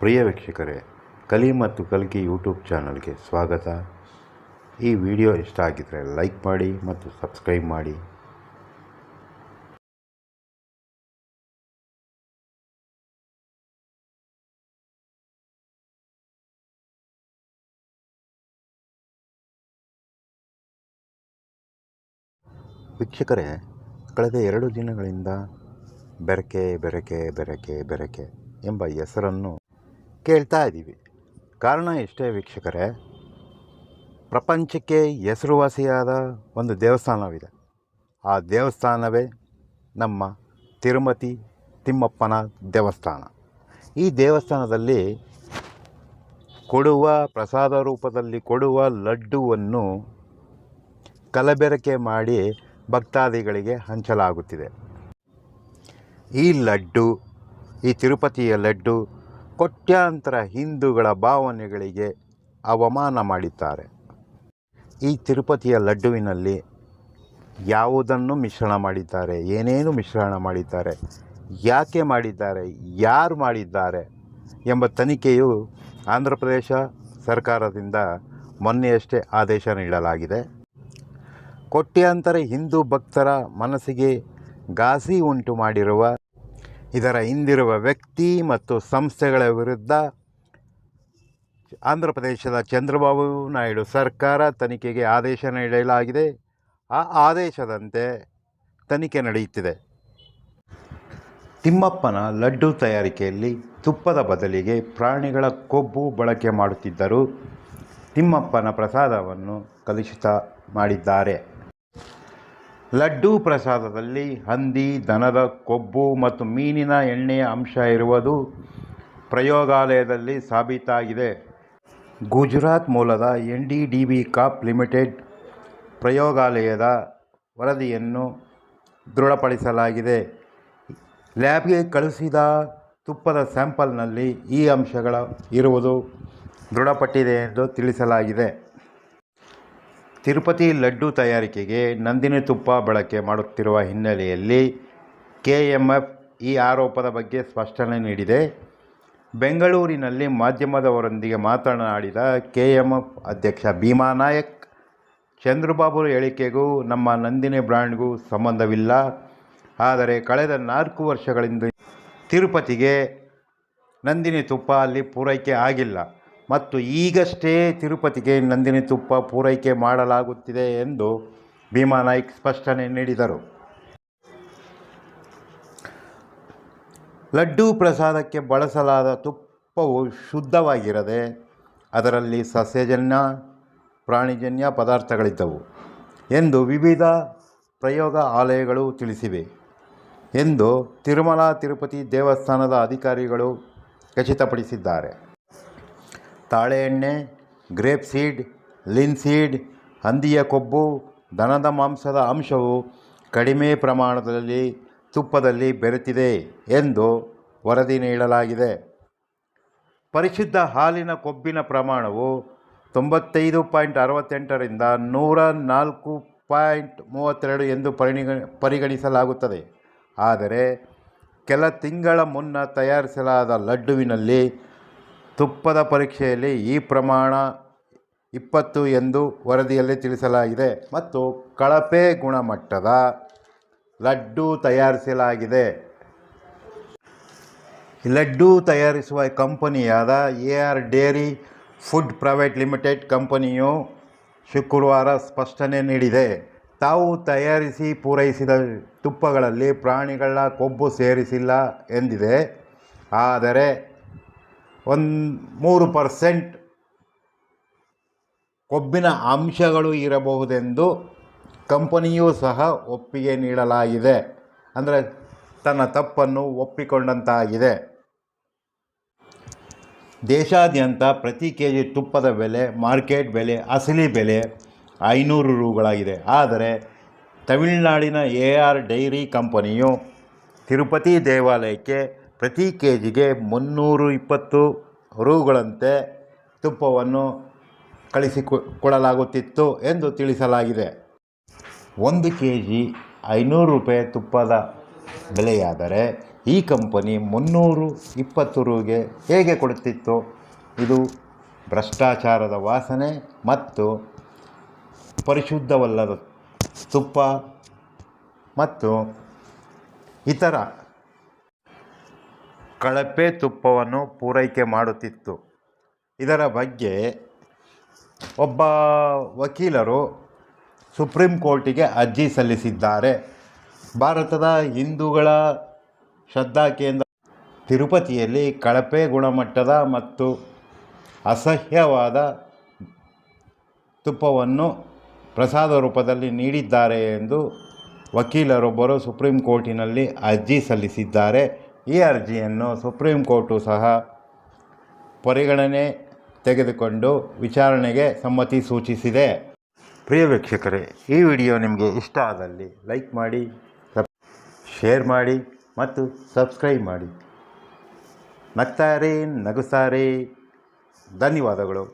ಪ್ರಿಯ ವೀಕ್ಷಕರೇ, ಕಲಿ ಮತ್ತು ಕಲ್ಕಿ ಯೂಟ್ಯೂಬ್ ಚಾನಲ್ಗೆ ಸ್ವಾಗತ. ಈ ವಿಡಿಯೋ ಇಷ್ಟ ಆಗಿದ್ದರೆ ಲೈಕ್ ಮಾಡಿ ಮತ್ತು ಸಬ್ಸ್ಕ್ರೈಬ್ ಮಾಡಿ. ವೀಕ್ಷಕರೇ, ಕಳೆದ ಎರಡು ದಿನಗಳಿಂದ ಬೆರಕೆ ಬೆರಕೆ ಬೆರಕೆ ಬೆರಕೆ ಎಂಬ ಹೆಸರನ್ನು ಕೇಳ್ತಾ ಇದ್ದೀವಿ. ಕಾರಣ ಇಷ್ಟೇ ವೀಕ್ಷಕರೇ, ಪ್ರಪಂಚಕ್ಕೆ ಹೆಸರುವಾಸಿಯಾದ ಒಂದು ದೇವಸ್ಥಾನವಿದೆ. ಆ ದೇವಸ್ಥಾನವೇ ನಮ್ಮ ತಿರುಮತಿ ತಿಮ್ಮಪ್ಪನ ದೇವಸ್ಥಾನ. ಈ ದೇವಸ್ಥಾನದಲ್ಲಿ ಕೊಡುವ ಪ್ರಸಾದ ರೂಪದಲ್ಲಿ ಕೊಡುವ ಲಡ್ಡುವನ್ನು ಕಲಬೆರಕೆ ಮಾಡಿ ಭಕ್ತಾದಿಗಳಿಗೆ ಹಂಚಲಾಗುತ್ತಿದೆ. ಈ ಲಡ್ಡು, ಈ ತಿರುಪತಿಯ ಲಡ್ಡು ಕೋಟ್ಯಾಂತರ ಹಿಂದೂಗಳ ಭಾವನೆಗಳಿಗೆ ಅವಮಾನ ಮಾಡಿದ್ದಾರೆ. ಈ ತಿರುಪತಿಯ ಲಡ್ಡುವಿನಲ್ಲಿ ಯಾವುದನ್ನು ಮಿಶ್ರಣ ಮಾಡಿದ್ದಾರೆ? ಏನೇನು ಮಿಶ್ರಣ ಮಾಡಿದ್ದಾರೆ? ಯಾಕೆ ಮಾಡಿದ್ದಾರೆ? ಯಾರು ಮಾಡಿದ್ದಾರೆ? ಎಂಬ ತನಿಖೆಯು ಆಂಧ್ರ ಪ್ರದೇಶ ಸರ್ಕಾರದಿಂದ ಮೊನ್ನೆಯಷ್ಟೇ ಆದೇಶ ನೀಡಲಾಗಿದೆ. ಕೋಟ್ಯಾಂತರ ಹಿಂದೂ ಭಕ್ತರ ಮನಸ್ಸಿಗೆ ಘಾಸಿ ಉಂಟು ಮಾಡಿರುವ ಇದರ ಹಿಂದಿರುವ ವ್ಯಕ್ತಿ ಮತ್ತು ಸಂಸ್ಥೆಗಳ ವಿರುದ್ಧ ಆಂಧ್ರ ಪ್ರದೇಶದ ಚಂದ್ರಬಾಬು ನಾಯ್ಡು ಸರ್ಕಾರ ತನಿಖೆಗೆ ಆದೇಶ ನೀಡಲಾಗಿದೆ. ಆ ಆದೇಶದಂತೆ ತನಿಖೆ ನಡೆಯುತ್ತಿದೆ. ತಿಮ್ಮಪ್ಪನ ಲಡ್ಡು ತಯಾರಿಕೆಯಲ್ಲಿ ತುಪ್ಪದ ಬದಲಿಗೆ ಪ್ರಾಣಿಗಳ ಕೊಬ್ಬು ಬಳಕೆ ಮಾಡುತ್ತಿದ್ದರು ತಿಮ್ಮಪ್ಪನ ಪ್ರಸಾದವನ್ನು ಕಲುಷಿತ ಮಾಡಿದ್ದಾರೆ. ಲಡ್ಡು ಪ್ರಸಾದದಲ್ಲಿ ಹಂದಿ, ದನದ ಕೊಬ್ಬು ಮತ್ತು ಮೀನಿನ ಎಣ್ಣೆಯ ಅಂಶ ಇರುವುದು ಪ್ರಯೋಗಾಲಯದಲ್ಲಿ ಸಾಬೀತಾಗಿದೆ. ಗುಜರಾತ್ ಮೂಲದ N D D B calf limited ಪ್ರಯೋಗಾಲಯದ ವರದಿಯನ್ನು ದೃಢಪಡಿಸಲಾಗಿದೆ. ಲ್ಯಾಬ್ಗೆ ಕಳುಹಿಸಿದ ತುಪ್ಪದ ಸ್ಯಾಂಪಲ್ನಲ್ಲಿ ಈ ಅಂಶಗಳ ಇರುವುದು ದೃಢಪಟ್ಟಿದೆ ಎಂದು ತಿಳಿಸಲಾಗಿದೆ. ತಿರುಪತಿ ಲಡ್ಡು ತಯಾರಿಕೆಗೆ ನಂದಿನಿ ತುಪ್ಪ ಬಳಕೆ ಮಾಡುತ್ತಿರುವ ಹಿನ್ನೆಲೆಯಲ್ಲಿ ಕೆ ಎಂ ಎಫ್ ಈ ಆರೋಪದ ಬಗ್ಗೆ ಸ್ಪಷ್ಟನೆ ನೀಡಿದೆ. ಬೆಂಗಳೂರಿನಲ್ಲಿ ಮಾಧ್ಯಮದವರೊಂದಿಗೆ ಮಾತನಾಡಿದ ಕೆ ಎಂ ಎಫ್ ಅಧ್ಯಕ್ಷ ಭೀಮಾ ನಾಯಕ್, ಚಂದ್ರಬಾಬು ಹೇಳಿಕೆಗೂ ನಮ್ಮ ನಂದಿನಿ ಬ್ರ್ಯಾಂಡ್ಗೂ ಸಂಬಂಧವಿಲ್ಲ. ಆದರೆ ಕಳೆದ ನಾಲ್ಕು ವರ್ಷಗಳಿಂದ ತಿರುಪತಿಗೆ ನಂದಿನಿ ತುಪ್ಪ ಅಲ್ಲಿ ಪೂರೈಕೆ ಆಗಿಲ್ಲ. ಮತ್ತು ಈಗಷ್ಟೇ ತಿರುಪತಿಗೆ ನಂದಿನಿ ತುಪ್ಪ ಪೂರೈಕೆ ಮಾಡಲಾಗುತ್ತಿದೆ ಎಂದು ಭೀಮಾ ನಾಯ್ಕ್ ಸ್ಪಷ್ಟನೆ ನೀಡಿದರು. ಲಡ್ಡು ಪ್ರಸಾದಕ್ಕೆ ಬಳಸಲಾದ ತುಪ್ಪವು ಶುದ್ಧವಾಗಿರದೆ ಅದರಲ್ಲಿ ಸಸ್ಯಜನ್ಯ, ಪ್ರಾಣಿಜನ್ಯ ಪದಾರ್ಥಗಳಿದ್ದವು ಎಂದು ವಿವಿಧ ಪ್ರಯೋಗ ಆಲಯಗಳು ತಿಳಿಸಿವೆ ಎಂದು ತಿರುಮಲ ತಿರುಪತಿ ದೇವಸ್ಥಾನದ ಅಧಿಕಾರಿಗಳು ಖಚಿತಪಡಿಸಿದ್ದಾರೆ. ತಾಳೆ ಎಣ್ಣೆ, ಗ್ರೇಪ್ ಸೀಡ್, ಲಿನ್ ಸೀಡ್, ಹಂದಿಯ ಕೊಬ್ಬು, ದನದ ಮಾಂಸದ ಅಂಶವು ಕಡಿಮೆ ಪ್ರಮಾಣದಲ್ಲಿ ತುಪ್ಪದಲ್ಲಿ ಬೆರೆತಿದೆ ಎಂದು ವರದಿ ನೀಡಲಾಗಿದೆ. ಪರಿಶುದ್ಧ ಹಾಲಿನ ಕೊಬ್ಬಿನ ಪ್ರಮಾಣವು ತೊಂಬತ್ತೈದು ಪಾಯಿಂಟ್ ಅರವತ್ತೆಂಟರಿಂದ ನೂರ ನಾಲ್ಕು ಪಾಯಿಂಟ್ ಮೂವತ್ತೆರಡು ಎಂದು ಪರಿಣಿಗ, ಪರಿಗಣಿಸಲಾಗುತ್ತದೆ. ಆದರೆ, ಕೆಲ ತಿಂಗಳ ಮುನ್ನ ತಯಾರಿಸಲಾದ ಲಡ್ಡುವಿನಲ್ಲಿ ತುಪ್ಪದ ಪರೀಕ್ಷೆಯಲ್ಲಿ ಈ ಪ್ರಮಾಣ ಇಪ್ಪತ್ತು ಎಂದು ವರದಿಯಲ್ಲಿ ತಿಳಿಸಲಾಗಿದೆ. ಮತ್ತು ಕಳಪೆ ಗುಣಮಟ್ಟದ ಲಡ್ಡು ತಯಾರಿಸಲಾಗಿದೆ. ಲಡ್ಡು ತಯಾರಿಸುವ ಕಂಪನಿಯಾದ A R dairy food private limited ಕಂಪನಿಯು ಶುಕ್ರವಾರ ಸ್ಪಷ್ಟನೆ ನೀಡಿದೆ. ತಾವು ತಯಾರಿಸಿ ಪೂರೈಸಿದ ತುಪ್ಪಗಳಲ್ಲಿ ಪ್ರಾಣಿಗಳ ಕೊಬ್ಬು ಸೇರಿಸಿಲ್ಲ ಎಂದಿದೆ. ಆದರೆ ಒಂದು ಮೂರು ಪರ್ಸೆಂಟ್ ಕೊಬ್ಬಿನ ಅಂಶಗಳು ಇರಬಹುದೆಂದು ಕಂಪನಿಯೂ ಸಹ ಒಪ್ಪಿಗೆ ನೀಡಲಾಗಿದೆ. ಅಂದರೆ ತನ್ನ ತಪ್ಪನ್ನು ಒಪ್ಪಿಕೊಂಡಂತಾಗಿದೆ. ದೇಶಾದ್ಯಂತ ಪ್ರತಿ ಕೆ ಜಿ ತುಪ್ಪದ ಬೆಲೆ, ಮಾರ್ಕೆಟ್ ಬೆಲೆ, ಅಸಲಿ ಬೆಲೆ ಐನೂರು ರೂಗಳಾಗಿದೆ. ಆದರೆ ತಮಿಳುನಾಡಿನ ಎ ಆರ್ ಡೈರಿ ಕಂಪನಿಯು ತಿರುಪತಿ ದೇವಾಲಯಕ್ಕೆ ಪ್ರತಿ ಕೆ ಜಿಗೆ ಮುನ್ನೂರು ಇಪ್ಪತ್ತು ರೂಗಳಂತೆ ತುಪ್ಪವನ್ನು ಕಳಿಸಿ ಕೊಡಲಾಗುತ್ತಿತ್ತು ಎಂದು ತಿಳಿಸಲಾಗಿದೆ. ಒಂದು ಕೆ ಜಿ ಐನೂರು ರೂಪಾಯಿ ತುಪ್ಪದ ಬೆಲೆಯಾದರೆ ಈ ಕಂಪನಿ ಮುನ್ನೂರು ಇಪ್ಪತ್ತು ರೂಗೆ ಹೇಗೆ ಕೊಡುತ್ತಿತ್ತು? ಇದು ಭ್ರಷ್ಟಾಚಾರದ ವಾಸನೆ ಮತ್ತು ಪರಿಶುದ್ಧವಲ್ಲದ ತುಪ್ಪ ಮತ್ತು ಇತರ ಕಳಪೆ ತುಪ್ಪವನ್ನು ಪೂರೈಕೆ ಮಾಡುತ್ತಿತ್ತು. ಇದರ ಬಗ್ಗೆ ಒಬ್ಬ ವಕೀಲರು ಸುಪ್ರೀಂ ಕೋರ್ಟಿಗೆ ಅರ್ಜಿ ಸಲ್ಲಿಸಿದ್ದಾರೆ. ಭಾರತದ ಹಿಂದೂಗಳ ಶ್ರದ್ಧಾ ಕೇಂದ್ರ ತಿರುಪತಿಯಲ್ಲಿ ಕಳಪೆ ಗುಣಮಟ್ಟದ ಮತ್ತು ಅಸಹ್ಯವಾದ ತುಪ್ಪವನ್ನು ಪ್ರಸಾದ ರೂಪದಲ್ಲಿ ನೀಡಿದ್ದಾರೆ ಎಂದು ವಕೀಲರೊಬ್ಬರು ಸುಪ್ರೀಂ ಕೋರ್ಟಿನಲ್ಲಿ ಅರ್ಜಿ ಸಲ್ಲಿಸಿದ್ದಾರೆ. ಈ ಅರ್ಜಿಯನ್ನು ಸುಪ್ರೀಂ ಕೋರ್ಟು ಸಹ ಪರಿಗಣನೆ ತೆಗೆದುಕೊಂಡು ವಿಚಾರಣೆಗೆ ಸಮ್ಮತಿ ಸೂಚಿಸಿದೆ. ಪ್ರಿಯ ವೀಕ್ಷಕರೇ, ಈ ವಿಡಿಯೋ ನಿಮಗೆ ಇಷ್ಟ ಆದಲ್ಲಿ ಲೈಕ್ ಮಾಡಿ ಶೇರ್ ಮಾಡಿ ಮತ್ತು ಸಬ್ಸ್ಕ್ರೈಬ್ ಮಾಡಿ. ನಗ್ತಾರೆ ನಗುತ್ತಾರೆ ಧನ್ಯವಾದಗಳು.